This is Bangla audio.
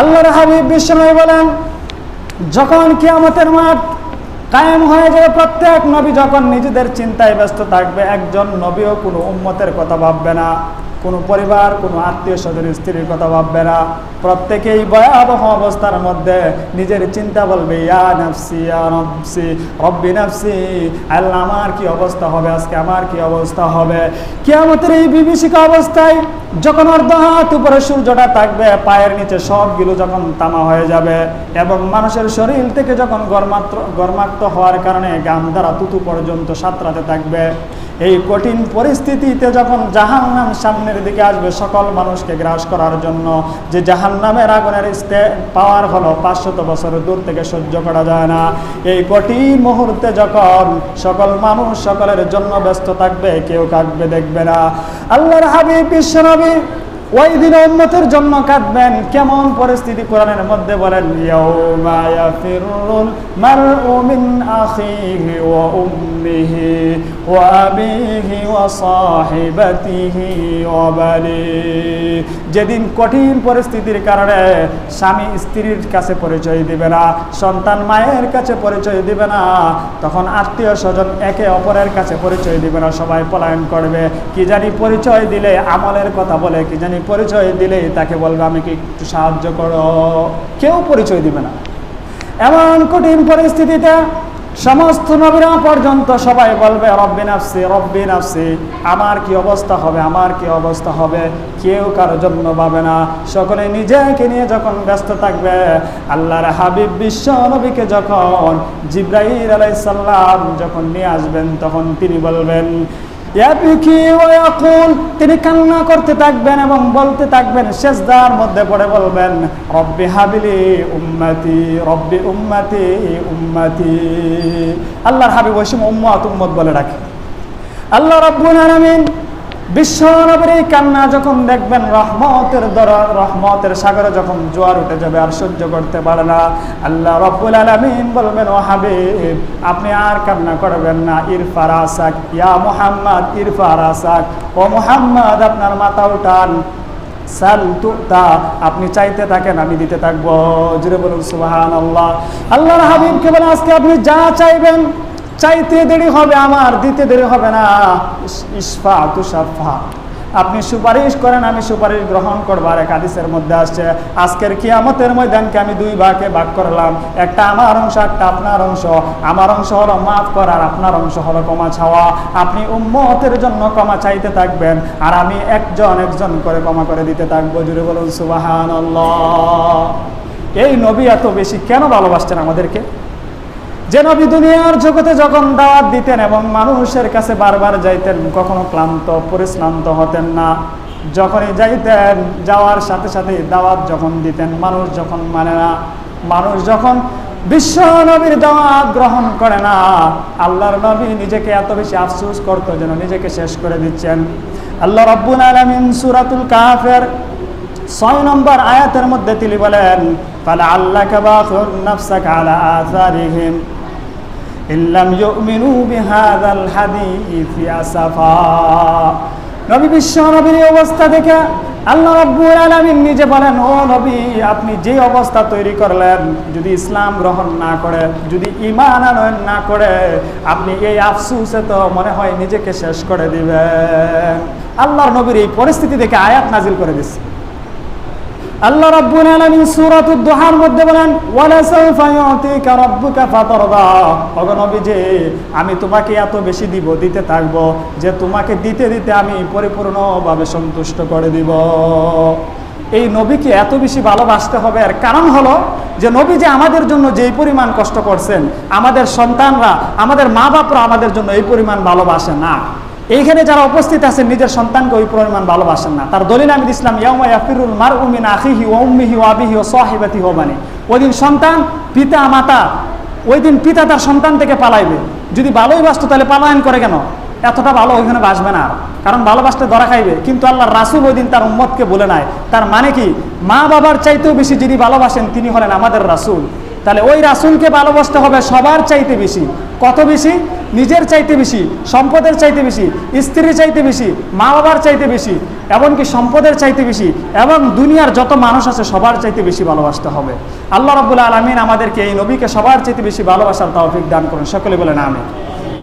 আল্লাহর হাবিব বিশ্বময় বলেন, যখন কিয়ামতের মাঠ কায়েম হয়ে যাবে, প্রত্যেক নবী যখন নিজেদের চিন্তায় ব্যস্ত থাকবে, একজন নবীও কোনো উম্মতের কথা ভাববে না। কোনো পরিবার, কোনো আত্মীয় স্বজন স্ত্রীর কথা ভাববে না। প্রত্যেকেই ভয়াবহ অবস্থার মধ্যে নিজের চিন্তা বলবে, ইয়া নাফসি, ইয়া নফসি রব্বি নাফসি, আল্লাহ, আমার কি অবস্থা হবে? আজকে আমার কি অবস্থা হবে? কিয়ামতের এই বিভীষিকা অবস্থায় যখন অর্ধ হাত উপরে সূর্যটা থাকবে, পায়ের নিচে সবগুলো যখন তামা হয়ে যাবে এবং মানুষের শরীর থেকে যখন গরমাত্র, গরমাক্ত হওয়ার কারণে গাম দ্বারা তুতু পর্যন্ত সাঁতরাতে থাকবে এই কঠিন পরিস্থিতিতে যখন জাহান্নাম সামনের দিকে আসবে, সকল মানুষকে গ্রাস করার জন্য যে জাহান্নামের আগুনের স্টে পাওয়ার হলো পাঁচশত বছর দূর থেকে সহ্য করা যায় না। এই কঠিন মুহূর্তে যখন সকল মানুষ সকলের জন্য ব্যস্ত থাকবে, কেউ কাঁদবে, দেখবে না। আল্লাহর হাবিব বিশ্বনবী ওই দিন উন্নতির জন্য কাঁদবেন। কেমন পরিস্থিতি কোরআনের মধ্যে বলেন যেদিন কঠিন পরিস্থিতির কারণে স্বামী স্ত্রীর কাছে পরিচয় দিবে না, সন্তান মায়ের কাছে পরিচয় দিবে না, তখন আত্মীয় স্বজন একে অপরের কাছে পরিচয় দিবে না, সবাই পলায়ন করবে। কি জানি পরিচয় দিলে আমলের কথা বলে, কি জানি পরিচয় দিলেই তাকে বলবে আমি কি একটু সাহায্য করো। কেউ পরিচয় দিবে না। এমন কঠিন পরিস্থিতিতে সমস্ত নবীরা পর্যন্ত সবাই বলবে রব্বিন নাফসি রব্বিন নাফসি, আমার কি অবস্থা হবে, আমার কি অবস্থা হবে? কেউ কারও জন্য পাবে না। সকলে নিজেকে নিয়ে যখন ব্যস্ত থাকবে, আল্লাহর হাবিব বিশ্ব নবীকে যখন জিব্রাহির আলাইসাল্লাম যখন নিয়ে আসবেন, তখন তিনি বলবেন তিনি কান্না করতে থাকবেন এবং বলতে থাকবেন শেষদার মধ্যে পড়ে বলবেন, রব্বি হাবিলি উম্মতি, রব্বি উম্মতি উম্মতি। আল্লাহর হাবিব ওসিম উম্মাত উম্মত বলে ডাকে। আল্লাহ রব্বুল আলামিন বিশ্ব নবীর এই কান্না যখন দেখবেন, রহমতের দর রহমতের সাগরে যখন জোয়ার উঠে যাবে আর সহ্য করতে পারে না, আল্লাহ রব্বুল আলামিন বলবেন, ও হাবিব, আপনি আর কান্না করবেন না। ইরফা রাসাক, ইয়া মুহাম্মদ, ইরফা রাসাক। ও মুহাম্মদ, আপনার মাথা উঠান। আপনি চাইতে থাকেন, আমি দিতে থাকব। জুড়ে বলুন সুবাহান আল্লাহ আল্লাহর হাবিবকে বলে আজকে আপনি যা চাইবেন চাইতে দেরি হবে আমার, দিতে দেরি হবে না। ইস- ইসফা তুষাফা আপনি সুপারিশ করেন, আমি সুপারিশ গ্রহণ করবার এক হাদিসের মধ্যে আসছে, আজকের কিয়ামতের ময়দানকে আমি দুই ভাগে ভাগ করলাম। একটা আমার অংশ, একটা আপনার অংশ। আমার অংশ হলো মাফ করার, আপনার অংশ হলো ক্ষমা ছাওয়া আপনি উম্মতের জন্য ক্ষমা চাইতে থাকবেন, আর আমি একজন একজন করে ক্ষমা করে দিতে থাকব। জুড়ে বলুন সুবাহান এই নবী এত বেশি কেন ভালোবাসছেন আমাদেরকে? যে নবী দুনিয়ার জগতে যখন দাওয়াত দিতেন এবং মানুষের কাছে বারবার যাইতেন, কখনো ক্লান্ত, পরিশ্রান্ত হতেন না। যখনই যাইতেন, যাওয়ার সাথে সাথে দাওয়াত যখন দিতেন, মানুষ যখন মানে না, মানুষ যখন বিশ্ব নবীর দাওয়াত গ্রহণ করে না, আল্লাহর নবী নিজেকে এত বেশি আফসোস করতো যেন নিজেকে শেষ করে দিচ্ছেন। আল্লাহ রব্বুল আলমিন সুরাতুল কাফের ছয় নম্বর আয়াতের মধ্যে তিনি বলেন ফালা আল্লাহ কাবাখুন নাফসাকা আলা আথারিহিম ইল্লাম ইউমিনু বিহাদাল হাদিসি আসাফা নবী বিশ্ব নবীর এই অবস্থা দেখে আল্লাহ রাব্বুল আলামিন নিজে বলেন, ও নবী, আপনি যে অবস্থা তৈরি করলেন, যদি ইসলাম গ্রহণ না করে, যদি ইমান আনয়ন না করে, আপনি এই আফসুসে তো মনে হয় নিজেকে শেষ করে দিবেন। আল্লাহর নবীর এই পরিস্থিতি দেখে আয়াত নাজিল করে দিচ্ছে। আল্লাহ রাব্বুল আলামিন সূরাতুদ দুহার মধ্যে বলেন, ওয়ালা সাউফা ইউতিকা রাব্বুকা ফাতারদা। ওগো নবীজি, আমি তোমাকে এত বেশি দিব, দিতে থাকব, যে তোমাকে দিতে দিতে আমি পরিপূর্ণভাবে সন্তুষ্ট করে দিব। এই নবীকে এত বেশি ভালোবাসতে হবে। আর কারণ হলো যে নবী যে আমাদের জন্য যেই পরিমাণ কষ্ট করছেন, আমাদের সন্তানরা, আমাদের মা বাপরা আমাদের জন্য এই পরিমাণ ভালোবাসে না। এইখানে যারা উপস্থিত আছেন, নিজের সন্তানকে ওই পরিমাণ ভালোবাসেন না। তার দলিল আমি ইসলাম ইয়াউমা ইয়াফিরুল মার উমিন আখিহি ও উম্মিহি ও আবিহি ও সাহিবাতি হবানি ওই দিন সন্তান পিতা, মাতা, ওই দিন পিতা তার সন্তান থেকে পালাইবে। যদি ভালোই বাসতো, তাহলে পালায়ন করে কেন? এতটা ভালো ওইখানে বাসবে না আর। কারণ ভালোবাসতে ধরা খাইবে। কিন্তু আল্লাহ রাসুল ওই দিন তার উম্মতকে বলে নাই। তার মানে কি? মা বাবার চাইতেও বেশি যিনি ভালোবাসেন, তিনি হলেন আমাদের রাসুল। তাহলে ওই রাসুলকে ভালোবাসতে হবে সবার চাইতে বেশি। কত বেশি? নিজের চাইতে বেশি, সম্পদের চাইতে বেশি, স্ত্রীর চাইতে বেশি মা বাবার চাইতে বেশি, এমনকি সম্পদের চাইতে বেশি এবং দুনিয়ার যত মানুষ আছে সবার চাইতে বেশি ভালোবাসতে হবে। আল্লাহ রবুল্লা আলমিন আমাদেরকে এই নবীকে সবার চাইতে বেশি ভালোবাসার তাও দান করেন। সকলে বলেন আমি